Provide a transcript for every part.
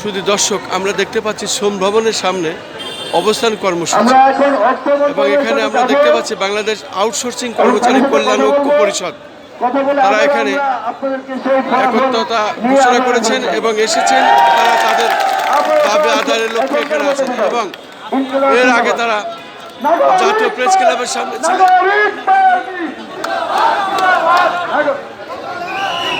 শুধু দর্শক আমরা দেখতে পাচ্ছি সোম ভবনের সামনে অবস্থান কর্মসূচি। এবং এখানে আমরা দেখতে পাচ্ছি বাংলাদেশ আউটসোর্সিং কর্মচারী কল্যাণ ঐক্য পরিষদ। তারা এখানে একত্রতা ঘোষণা করেছেন এবং এসেছেন। তারা তাদের দাবি আদায়ের লক্ষ্যে এখানে আছেন। এবং এর আগে তারা জাতীয় প্রেস ক্লাবের সামনে ছিলেন।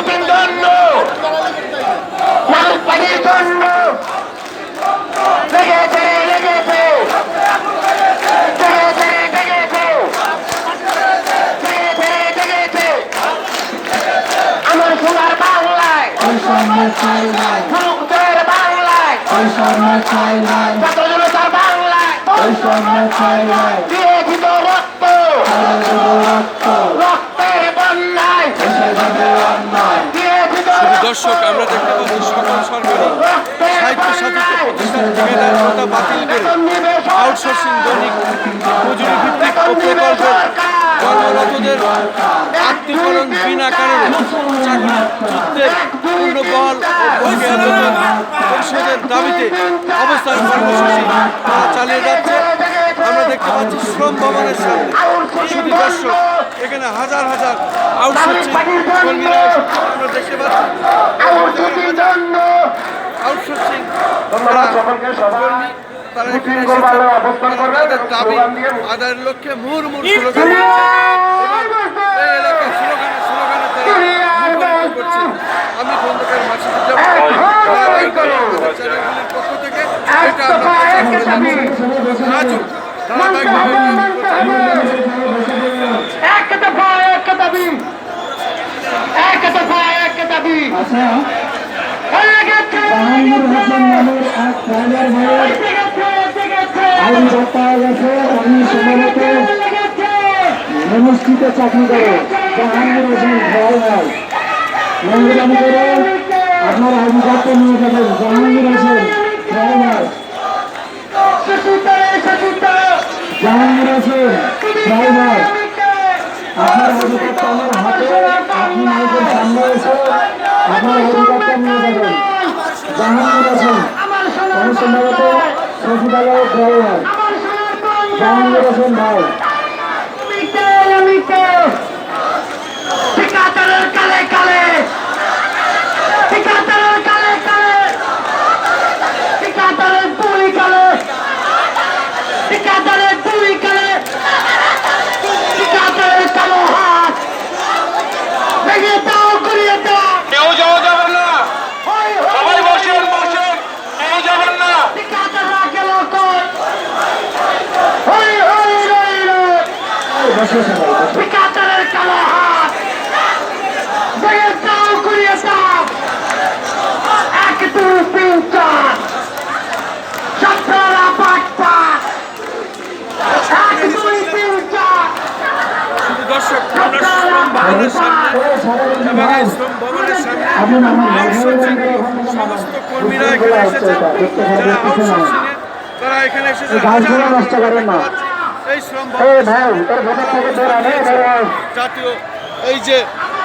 শুটিং জন্য। পার্টির জন্য। লেগেছে লেগেছে। আমার সোনার বাংলায়। বাংলায়। জনতার বাংলায়। বিরোধিত রক্ত দর্শক, আমরা দেখতে পাচ্ছি সকল সরকারি সাথিত্য প্রতিষ্ঠান ঠিকাদার কথা বাতিল করে আউটসোর্সিং দৈনিক মজুরি ভিত্তিক ও প্রকল্পের কর্মরতদের আত্মীকরণ বিনা কারণে চাকরি যুদ্ধের পূর্ণ বল ও বকেয়া বেতন পরিশোধের দাবিতে অবস্থান কর্মসূচি তারা চালিয়ে যাচ্ছে। আমরা দেখতে পাচ্ছি শ্রম ভবনের সামনে। শুধু দর্শক এখানে হাজার হাজার আউটসোর্সিং কর্মীরা আমরা দেখতে পাচ্ছি। তারা এখানে তাদের দাবি আদায়ের লক্ষ্যে মুহুর্মুহু স্লোগান দিচ্ছে। এই এলাকায় স্লোগানে স্লোগানে তারা মুখরিত আমি খন্দকার পক্ষ থেকে এটা আমরা ধারাবাহিকভাবে এটা আমি প্রচার করে যাচ্ছি। এক দফা এক দাবি। এক দফা এক দাবি। হয়ে গেছে অনুষ্ঠিত চাকরি করে। জাহাঙ্গীর হোসেন ড্রাইভার মেহরবানি করে আপনার আইডি নিয়ে যাবেন। জাহাঙ্গীর হোসেন ড্রাইভার সুসুতা সুসুতা জাহাঙ্গীর হোসেন ড্রাইভার আপনার আইডি কার্ডটা আমার হাতে আপনি মাইকের সামনে এসে আপনার আইডি কার্ডটা নিয়ে যাবেন জাহাঙ্গীর হোসেন আমার সোনার আমি সম্ভবত আমার সোনার জাহাঙ্গীর হোসেন ভাই মিটে মিটে ঠিকাদারের কালে কালে ঠিকাদারের কালে কালে ঠিকাদারের দুই কালে ঠিকাদারের দুই কালে ঠিকাদারের কালো হাত ভেঙে দাও ঘুরিয়ে দাও কেউ যাওয়া যাবে না হই হই সবাই বসেন বসেন কেউ যাবেন না ঠিকাদাররা গেল কই হই হই রই রই ঠিকাদারের কালো হাত। ভেঙে দাও ঘুরিয়ে দাও। এক দুই তিন চার। সতেরো পাঁচ পাঁচ এক দুই তিন চার। দর্শক ভবনের সামনে। সমস্ত কর্মীরা এখানে এসেছেন। যারা তারা এখানে এসেছে নষ্ট করেন না। এই শ্রম জাতীয় এই যে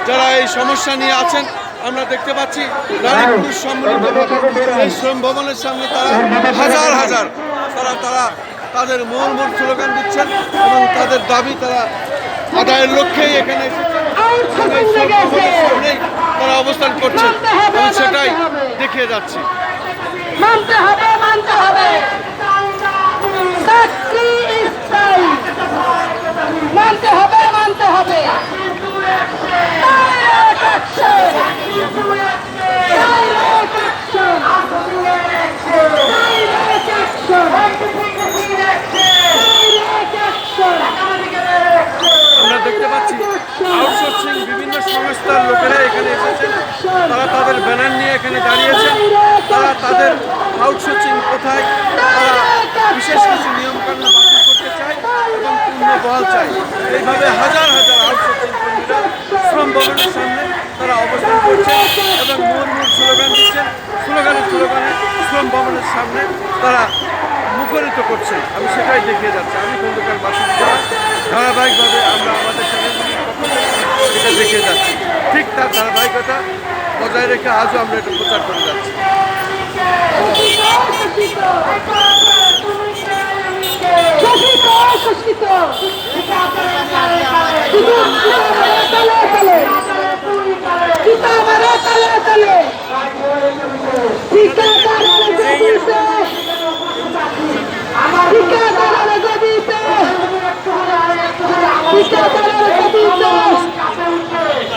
যারা এই সমস্যা নিয়ে আছেন আমরা দেখতে পাচ্ছি নারী পুরুষ সম্মিলিত এই শ্রম ভবনের সামনে তারা হাজার হাজার তারা তারা তাদের মন মূল স্লোগান দিচ্ছেন এবং তাদের দাবি তারা আদায়ের লক্ষ্যেই এখানে এসেছেন তারা অবস্থান করছেন এবং সেটাই দেখিয়ে যাচ্ছি। মানতে হবে মানতে হবে। Action! আমরা দেখতে পাচ্ছি সংস্থার লোকেরা এখানে এসেছেন। তারা তাদের ব্যানার নিয়ে এখানে তাদের কোথায়? তারা বিশেষ কিছু নিয়মকানুন বাতিল পূর্ণ বহাল চায় এইভাবে হাজার হাজার আউটসোর্সিং কর্মীরা শ্রম ভবনের সামনে তারা অবস্থান করছেন এবং মুহুর্মুর স্লোগান দিচ্ছেন। স্লোগানে স্লোগানে শ্রম ভবনের সামনে তারা মুখরিত করছেন আমি সেটাই দেখিয়ে যাচ্ছি। আমি খন্দকার বাসিন্দা। যারা ধারাবাহিকভাবে আমরা আমাদের চ্যানেলগুলির এটা দেখিয়ে যাচ্ছি। ঠিক তার ধারাবাহিকতা বজায় রেখে আজও আমরা এটা প্রচার করে যাচ্ছি। গদিতে